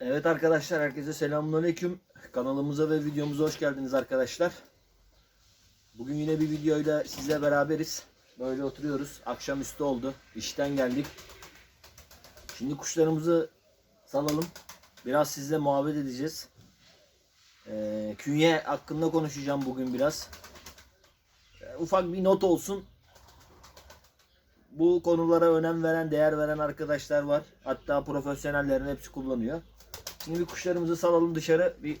Evet arkadaşlar herkese selamünaleyküm. Kanalımıza ve videomuza hoş geldiniz arkadaşlar. Bugün yine bir videoyla sizle beraberiz. Böyle oturuyoruz. Akşamüstü oldu. İşten geldik. Şimdi kuşlarımızı salalım. Biraz sizle muhabbet edeceğiz. Ee, künye hakkında konuşacağım bugün biraz. Ee, ufak bir not olsun. Bu konulara önem veren, değer veren arkadaşlar var. Hatta profesyonellerin hepsi kullanıyor. Şimdi bir kuşlarımızı salalım dışarı. Bir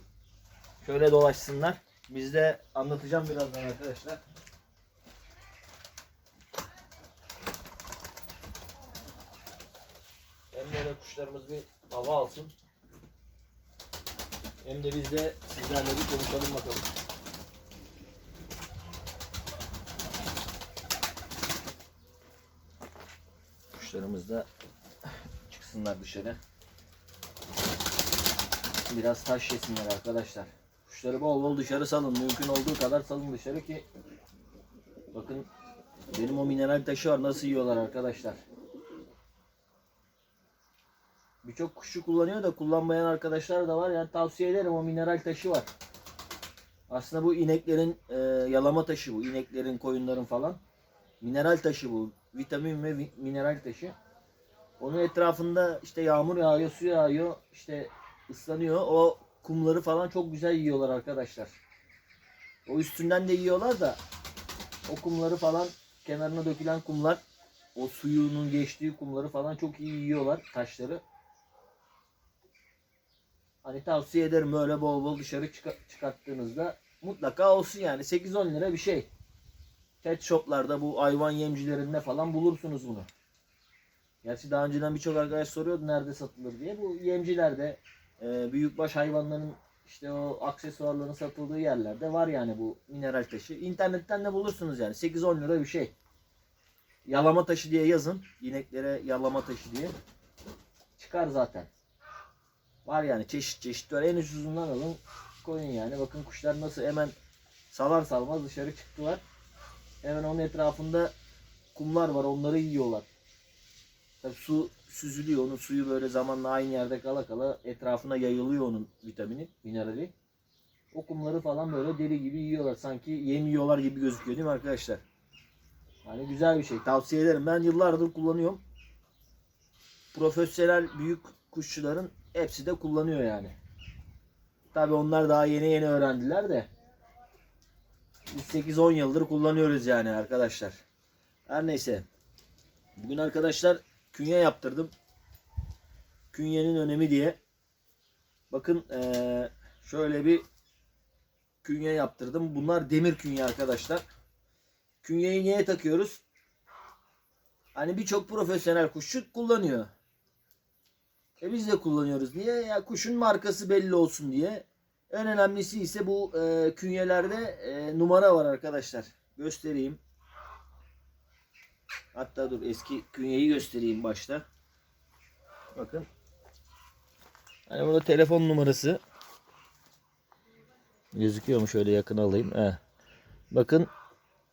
şöyle dolaşsınlar. Biz de anlatacağım birazdan arkadaşlar. Hem böyle kuşlarımız bir hava alsın. Hem de biz de sizlerle bir konuşalım bakalım. Kuşlarımız da çıksınlar dışarı. Biraz taş yesinler arkadaşlar. Kuşları bol bol dışarı salın. Mümkün olduğu kadar salın dışarı ki bakın benim o mineral taşı var nasıl yiyorlar arkadaşlar. Birçok kuşçu kullanıyor da kullanmayan arkadaşlar da var. Yani tavsiye ederim o mineral taşı var. Aslında bu ineklerin e, yalama taşı bu. İneklerin, koyunların falan. Mineral taşı bu. Vitamin ve vi- mineral taşı. Onun etrafında işte yağmur yağıyor, su yağıyor, işte ıslanıyor. O kumları falan çok güzel yiyorlar arkadaşlar. O üstünden de yiyorlar da o kumları falan kenarına dökülen kumlar o suyunun geçtiği kumları falan çok iyi yiyorlar taşları. Hani tavsiye ederim böyle bol bol dışarı çıka- çıkarttığınızda mutlaka olsun yani 8-10 lira bir şey. Pet shoplarda bu hayvan yemcilerinde falan bulursunuz bunu. Gerçi daha önceden birçok arkadaş soruyordu nerede satılır diye. Bu yemcilerde e, büyükbaş hayvanların işte o aksesuarların satıldığı yerlerde var yani bu mineral taşı. İnternetten de bulursunuz yani 8-10 lira bir şey. Yalama taşı diye yazın. İneklere yalama taşı diye. Çıkar zaten. Var yani çeşit çeşit var. En ucuzundan alın koyun yani. Bakın kuşlar nasıl hemen salar salmaz dışarı çıktılar. Hemen onun etrafında kumlar var. Onları yiyorlar. Tabii su süzülüyor. Onun suyu böyle zamanla aynı yerde kala kala etrafına yayılıyor onun vitamini, minerali. O kumları falan böyle deli gibi yiyorlar. Sanki yem yiyorlar gibi gözüküyor değil mi arkadaşlar? Yani güzel bir şey. Tavsiye ederim. Ben yıllardır kullanıyorum. Profesyonel büyük kuşçuların hepsi de kullanıyor yani. Tabi onlar daha yeni yeni öğrendiler de. Biz 8-10 yıldır kullanıyoruz yani arkadaşlar. Her neyse. Bugün arkadaşlar künye yaptırdım. Künyenin önemi diye. Bakın şöyle bir künye yaptırdım. Bunlar demir künye arkadaşlar. Künyeyi niye takıyoruz? Hani birçok profesyonel kuşçu kullanıyor. E biz de kullanıyoruz. Niye? Ya kuşun markası belli olsun diye. En önemlisi ise bu e, künyelerde e, numara var arkadaşlar. Göstereyim. Hatta dur eski künyeyi göstereyim başta. Bakın. Hani burada telefon numarası. Gözüküyor mu? Şöyle yakın alayım. He. Bakın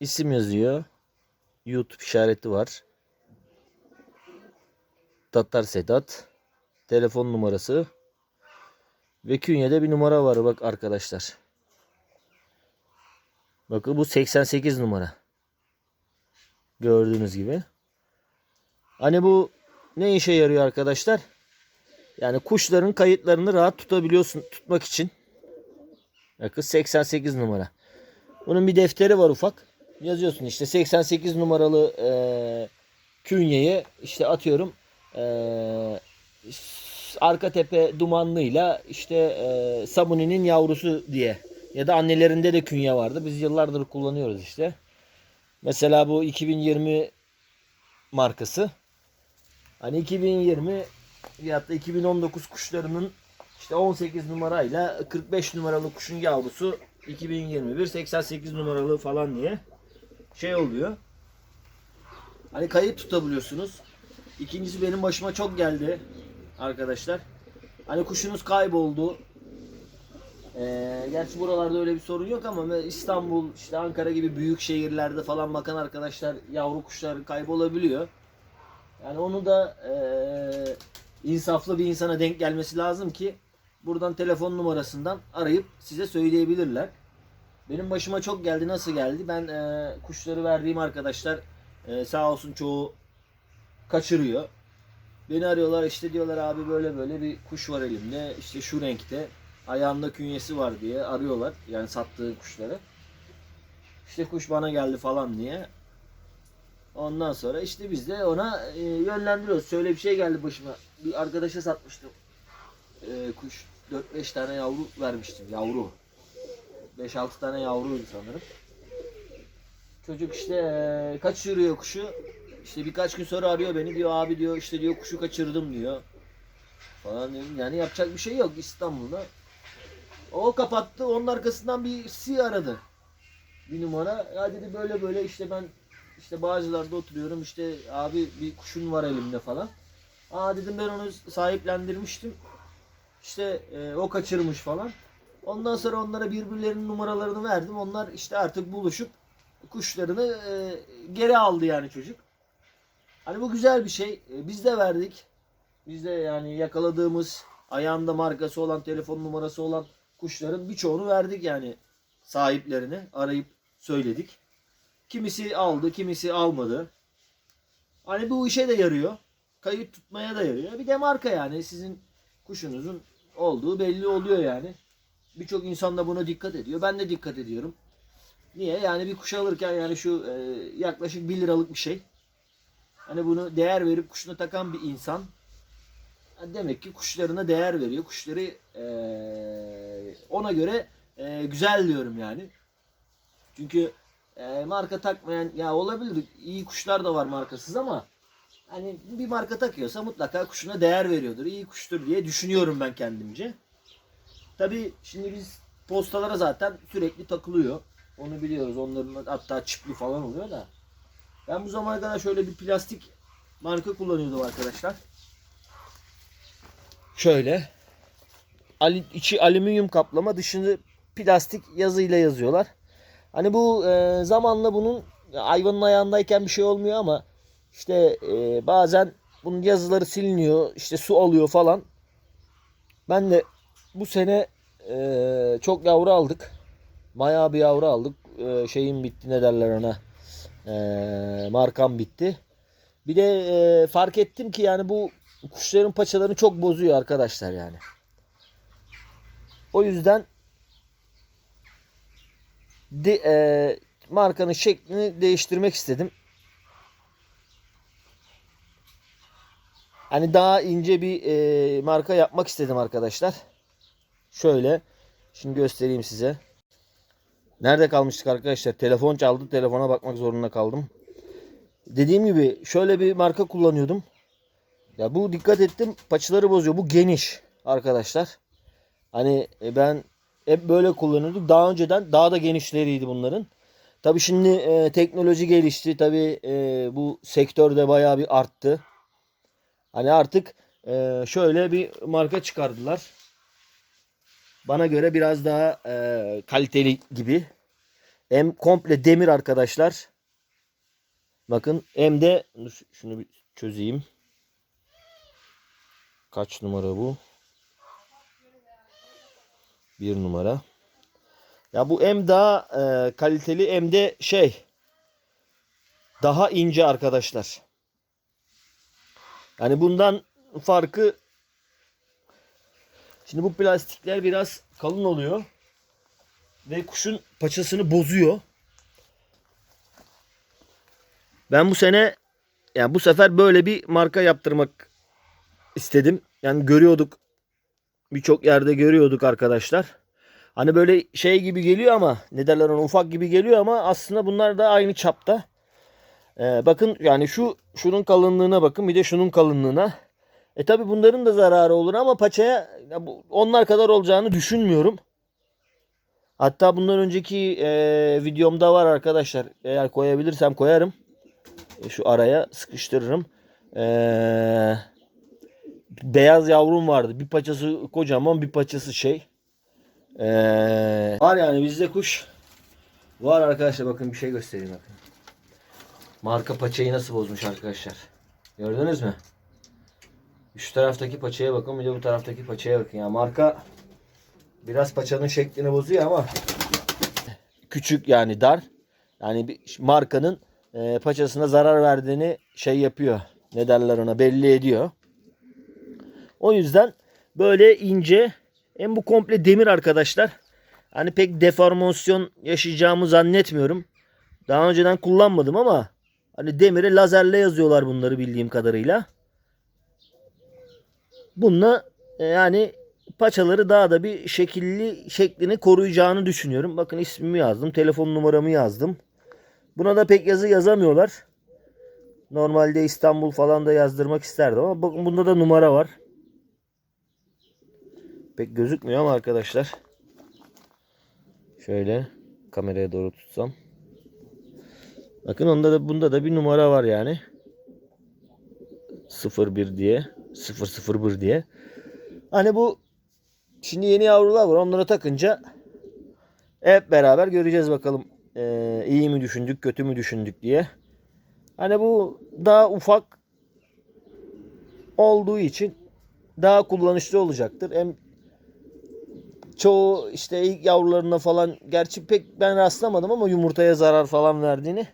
isim yazıyor. YouTube işareti var. Tatar Sedat. Telefon numarası. Ve künyede bir numara var bak arkadaşlar. Bakın bu 88 numara. Gördüğünüz gibi. Hani bu ne işe yarıyor arkadaşlar? Yani kuşların kayıtlarını rahat tutabiliyorsun tutmak için. Bakın 88 numara. Bunun bir defteri var ufak. Yazıyorsun işte 88 numaralı eee künyeyi işte atıyorum eee, arka tepe dumanlıyla işte eee Sabuni'nin yavrusu diye. Ya da annelerinde de künye vardı. Biz yıllardır kullanıyoruz işte. Mesela bu 2020 markası. Hani 2020 veyahut da 2019 kuşlarının işte 18 numarayla 45 numaralı kuşun yavrusu 2021 88 numaralı falan diye şey oluyor. Hani kayıt tutabiliyorsunuz. İkincisi benim başıma çok geldi arkadaşlar. Hani kuşunuz kayboldu. Ee, gerçi buralarda öyle bir sorun yok ama İstanbul, işte Ankara gibi büyük şehirlerde falan bakan arkadaşlar yavru kuşlar kaybolabiliyor. Yani onu da eee, insaflı bir insana denk gelmesi lazım ki buradan telefon numarasından arayıp size söyleyebilirler. Benim başıma çok geldi. Nasıl geldi? Ben e, kuşları verdiğim arkadaşlar e, sağ olsun çoğu kaçırıyor. Beni arıyorlar işte diyorlar abi böyle böyle bir kuş var elimde. işte şu renkte ayağında künyesi var diye arıyorlar. Yani sattığı kuşları. İşte kuş bana geldi falan diye. Ondan sonra işte biz de ona e, yönlendiriyoruz. Şöyle bir şey geldi başıma. Bir arkadaşa satmıştım. E, kuş 4-5 tane yavru vermiştim. Yavru. 5-6 tane yavruydu sanırım. Çocuk işte e, kaçırıyor kuşu. İşte birkaç gün sonra arıyor beni diyor abi diyor işte diyor kuşu kaçırdım diyor. Falan diyorum. Yani yapacak bir şey yok İstanbul'da. O kapattı. Onun arkasından birisi aradı. Bir numara. Ya dedi böyle böyle işte ben işte Bağcılar'da oturuyorum. işte abi bir kuşun var elimde falan. Aa dedim ben onu sahiplendirmiştim. İşte e, o kaçırmış falan. Ondan sonra onlara birbirlerinin numaralarını verdim. Onlar işte artık buluşup kuşlarını e, geri aldı yani çocuk. Hani bu güzel bir şey. E, biz de verdik. Biz de yani yakaladığımız ayağında markası olan, telefon numarası olan kuşların birçoğunu verdik yani sahiplerine arayıp söyledik. Kimisi aldı, kimisi almadı. Hani bu işe de yarıyor. Kayıt tutmaya da yarıyor. Bir de marka yani sizin kuşunuzun olduğu belli oluyor yani. Birçok insan da buna dikkat ediyor. Ben de dikkat ediyorum. Niye? Yani bir kuş alırken yani şu e, yaklaşık 1 liralık bir şey. Hani bunu değer verip kuşuna takan bir insan demek ki kuşlarına değer veriyor. Kuşları e, ona göre e, güzel diyorum yani. Çünkü e, marka takmayan ya olabilir iyi kuşlar da var markasız ama hani bir marka takıyorsa mutlaka kuşuna değer veriyordur. İyi kuştur diye düşünüyorum ben kendimce. Tabi şimdi biz postalara zaten sürekli takılıyor. Onu biliyoruz. Onların hatta çipli falan oluyor da. Ben bu zamana kadar şöyle bir plastik marka kullanıyordum arkadaşlar. Şöyle. İçi alüminyum kaplama dışını plastik yazıyla yazıyorlar. Hani bu e, zamanla bunun hayvanın ayağındayken bir şey olmuyor ama işte e, bazen bunun yazıları siliniyor. işte su alıyor falan. Ben de bu sene e, çok yavru aldık. Bayağı bir yavru aldık. E, şeyim bitti ne derler ona. E, markam bitti. Bir de e, fark ettim ki yani bu kuşların paçalarını çok bozuyor arkadaşlar yani. O yüzden de, e, markanın şeklini değiştirmek istedim. Hani daha ince bir e, marka yapmak istedim arkadaşlar. Şöyle. Şimdi göstereyim size. Nerede kalmıştık arkadaşlar? Telefon çaldı. Telefona bakmak zorunda kaldım. Dediğim gibi şöyle bir marka kullanıyordum. Ya bu dikkat ettim paçaları bozuyor. Bu geniş arkadaşlar. Hani e, ben hep böyle kullanıyordum. Daha önceden daha da genişleriydi bunların. Tabi şimdi e, teknoloji gelişti. Tabi e, bu sektörde bayağı bir arttı. Hani artık e, şöyle bir marka çıkardılar. Bana göre biraz daha e, kaliteli gibi. Hem komple demir arkadaşlar. Bakın hem de şunu bir çözeyim. Kaç numara bu? Bir numara. Ya bu hem daha e, kaliteli hem de şey daha ince arkadaşlar. Yani bundan farkı Şimdi bu plastikler biraz kalın oluyor. Ve kuşun paçasını bozuyor. Ben bu sene yani bu sefer böyle bir marka yaptırmak istedim. Yani görüyorduk birçok yerde görüyorduk arkadaşlar. Hani böyle şey gibi geliyor ama ne derler ona ufak gibi geliyor ama aslında bunlar da aynı çapta. Ee, bakın yani şu şunun kalınlığına bakın bir de şunun kalınlığına. E tabi bunların da zararı olur ama paçaya onlar kadar olacağını düşünmüyorum. Hatta bundan önceki e, videomda var arkadaşlar. Eğer koyabilirsem koyarım. E, şu araya sıkıştırırım. E, beyaz yavrum vardı. Bir paçası kocaman bir paçası şey. E, var yani bizde kuş. Var arkadaşlar bakın bir şey göstereyim bakın. Marka paçayı nasıl bozmuş arkadaşlar. Gördünüz mü? Şu taraftaki paçaya bakın bir de bu taraftaki paçaya bakın. Ya marka biraz paçanın şeklini bozuyor ama küçük yani dar. Yani bir markanın e, paçasına zarar verdiğini şey yapıyor. Ne derler ona belli ediyor. O yüzden böyle ince hem bu komple demir arkadaşlar. Hani pek deformasyon yaşayacağımı zannetmiyorum. Daha önceden kullanmadım ama hani demire lazerle yazıyorlar bunları bildiğim kadarıyla. Bununla e, yani paçaları daha da bir şekilli şeklini koruyacağını düşünüyorum. Bakın ismimi yazdım, telefon numaramı yazdım. Buna da pek yazı yazamıyorlar. Normalde İstanbul falan da yazdırmak isterdim ama bakın bunda da numara var. Pek gözükmüyor ama arkadaşlar. Şöyle kameraya doğru tutsam. Bakın onda da bunda da bir numara var yani. 01 diye. 001 diye. Hani bu şimdi yeni yavrular var. Onlara takınca hep beraber göreceğiz bakalım. Ee, iyi mi düşündük, kötü mü düşündük diye. Hani bu daha ufak olduğu için daha kullanışlı olacaktır. Hem çoğu işte ilk yavrularına falan gerçi pek ben rastlamadım ama yumurtaya zarar falan verdiğini.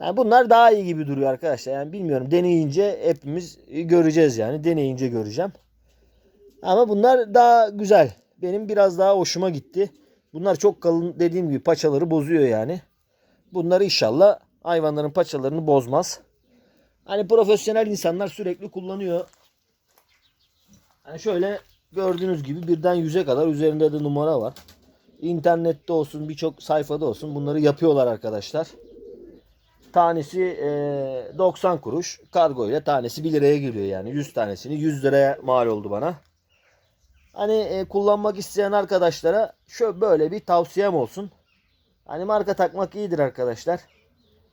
Yani bunlar daha iyi gibi duruyor arkadaşlar. Yani bilmiyorum deneyince hepimiz göreceğiz yani. Deneyince göreceğim. Ama bunlar daha güzel. Benim biraz daha hoşuma gitti. Bunlar çok kalın dediğim gibi paçaları bozuyor yani. Bunlar inşallah hayvanların paçalarını bozmaz. Hani profesyonel insanlar sürekli kullanıyor. Hani şöyle gördüğünüz gibi birden yüze kadar üzerinde de numara var. İnternette olsun birçok sayfada olsun bunları yapıyorlar arkadaşlar. Tanesi e, 90 kuruş. Kargo ile tanesi 1 liraya geliyor yani. 100 tanesini 100 liraya mal oldu bana. Hani e, kullanmak isteyen arkadaşlara şöyle böyle bir tavsiyem olsun. Hani marka takmak iyidir arkadaşlar.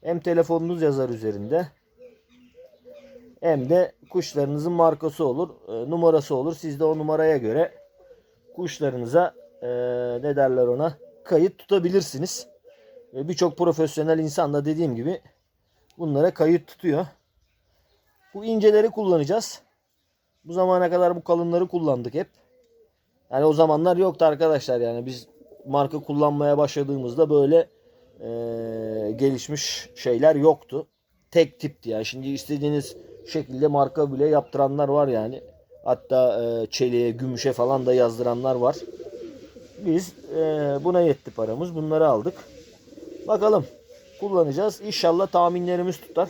Hem telefonunuz yazar üzerinde. Hem de kuşlarınızın markası olur, e, numarası olur. Siz de o numaraya göre kuşlarınıza e, ne derler ona kayıt tutabilirsiniz. E, Birçok profesyonel insan da dediğim gibi bunlara kayıt tutuyor. Bu inceleri kullanacağız. Bu zamana kadar bu kalınları kullandık hep. Yani o zamanlar yoktu arkadaşlar yani biz marka kullanmaya başladığımızda böyle e, gelişmiş şeyler yoktu. Tek tipti yani. Şimdi istediğiniz şekilde marka bile yaptıranlar var yani. Hatta e, çeliğe, gümüşe falan da yazdıranlar var. Biz e, buna yetti paramız. Bunları aldık. Bakalım kullanacağız. İnşallah tahminlerimiz tutar.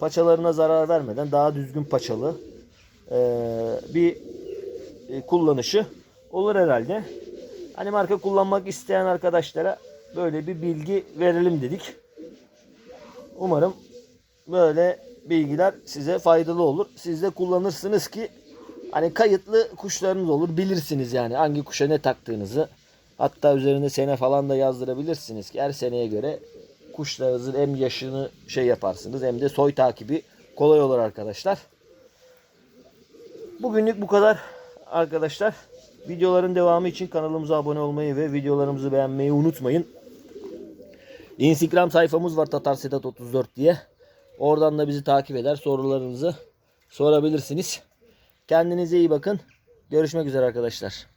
Paçalarına zarar vermeden daha düzgün paçalı e, bir e, kullanışı olur herhalde. Hani marka kullanmak isteyen arkadaşlara böyle bir bilgi verelim dedik. Umarım böyle bilgiler size faydalı olur. Siz de kullanırsınız ki hani kayıtlı kuşlarınız olur. Bilirsiniz yani hangi kuşa ne taktığınızı. Hatta üzerinde sene falan da yazdırabilirsiniz ki her seneye göre kuşlarınızın hem yaşını şey yaparsınız hem de soy takibi kolay olur arkadaşlar. Bugünlük bu kadar arkadaşlar. Videoların devamı için kanalımıza abone olmayı ve videolarımızı beğenmeyi unutmayın. Instagram sayfamız var Tatar Sedat 34 diye. Oradan da bizi takip eder. Sorularınızı sorabilirsiniz. Kendinize iyi bakın. Görüşmek üzere arkadaşlar.